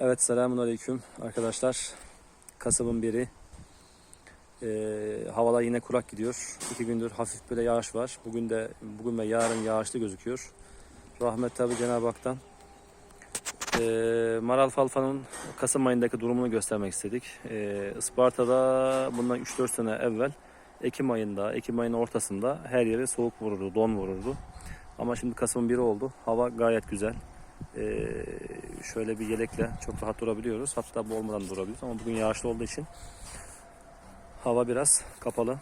Evet selamun aleyküm arkadaşlar. Kasım'ın biri. Ee, havalar yine kurak gidiyor. İki gündür hafif böyle yağış var. Bugün de bugün ve yarın yağışlı gözüküyor. Rahmet tabi Cenab-ı Hak'tan. Ee, Maral Falfa'nın Kasım ayındaki durumunu göstermek istedik. Ee, Isparta'da bundan 3-4 sene evvel Ekim ayında, Ekim ayının ortasında her yere soğuk vururdu, don vururdu. Ama şimdi Kasım'ın biri oldu. Hava gayet güzel. Ee, şöyle bir yelekle çok rahat durabiliyoruz. Hatta bu olmadan da durabiliyoruz ama bugün yağışlı olduğu için hava biraz kapalı.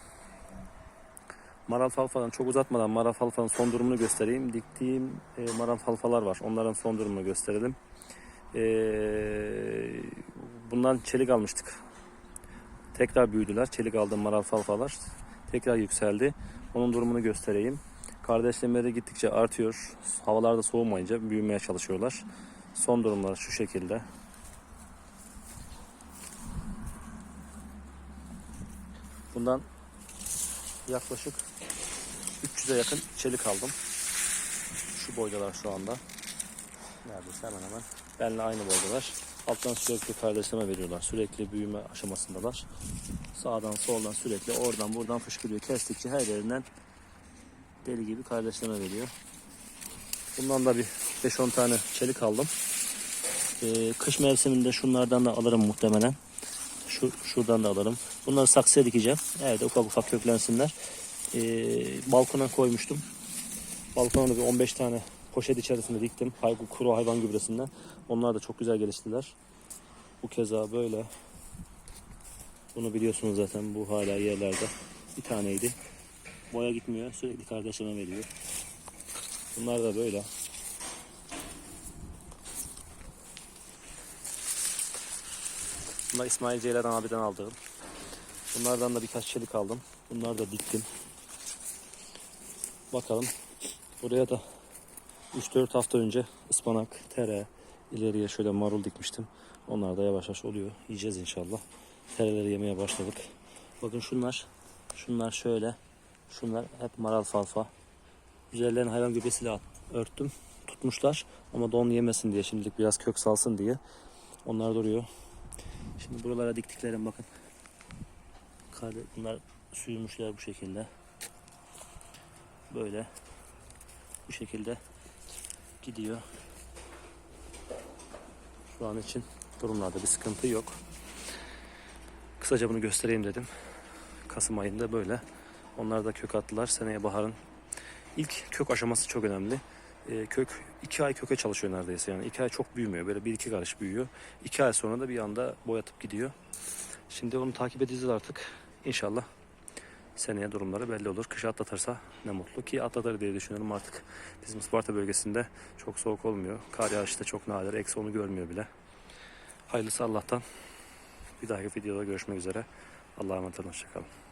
Maral falfadan çok uzatmadan maral falfanın son durumunu göstereyim. Diktiğim e, maral falfalar var. Onların son durumunu gösterelim. Ee, bundan çelik almıştık. Tekrar büyüdüler. Çelik aldığım maral falfalar. Tekrar yükseldi. Onun durumunu göstereyim. Kardeşlemleri gittikçe artıyor. Havalarda soğumayınca büyümeye çalışıyorlar. Son durumları şu şekilde. Bundan yaklaşık 300'e yakın çelik aldım. Şu boydalar şu anda. Neredeyse hemen hemen. Benle aynı boydalar. Alttan sürekli kardeşleme veriyorlar. Sürekli büyüme aşamasındalar. Sağdan soldan sürekli oradan buradan fışkırıyor. Kestikçe her yerinden deli gibi kardeşleme veriyor. Bundan da bir 5-10 tane çelik aldım. Ee, kış mevsiminde şunlardan da alırım muhtemelen. Şu, şuradan da alırım. Bunları saksıya dikeceğim. Evet ufak ufak köklensinler. Ee, balkona koymuştum. Balkona da bir 15 tane poşet içerisinde diktim. Hay, kuru hayvan gübresinden. Onlar da çok güzel geliştiler. Bu keza böyle. Bunu biliyorsunuz zaten bu hala yerlerde. Bir taneydi. Boya gitmiyor. Sürekli kardeşime veriyor. Bunlar da böyle. Bunlar İsmail Ceylan abiden aldığım. Bunlardan da birkaç çelik aldım. Bunları da diktim. Bakalım. Buraya da 3-4 hafta önce ıspanak, tere, ileriye şöyle marul dikmiştim. Onlar da yavaş yavaş oluyor. Yiyeceğiz inşallah. Tereleri yemeye başladık. Bakın şunlar. Şunlar şöyle. Şunlar hep maral falfa. Üzerlerini hayvan gübresiyle örttüm. Tutmuşlar ama don yemesin diye şimdilik biraz kök salsın diye. Onlar duruyor. Şimdi buralara diktiklerim bakın. Bunlar sürmüşler bu şekilde. Böyle. Bu şekilde gidiyor. Şu an için durumlarda bir sıkıntı yok. Kısaca bunu göstereyim dedim. Kasım ayında böyle. Onlar da kök attılar. Seneye baharın ilk kök aşaması çok önemli. Ee, kök iki ay köke çalışıyor neredeyse yani iki ay çok büyümüyor böyle bir iki karış büyüyor. İki ay sonra da bir anda boyatıp gidiyor. Şimdi onu takip edeceğiz artık. İnşallah seneye durumları belli olur. Kışı atlatırsa ne mutlu ki atlatır diye düşünüyorum artık. Bizim Isparta bölgesinde çok soğuk olmuyor. Kar yağışı da çok nadir. Eksi onu görmüyor bile. Hayırlısı Allah'tan. Bir dahaki videoda görüşmek üzere. Allah'a emanet olun. Hoşçakalın.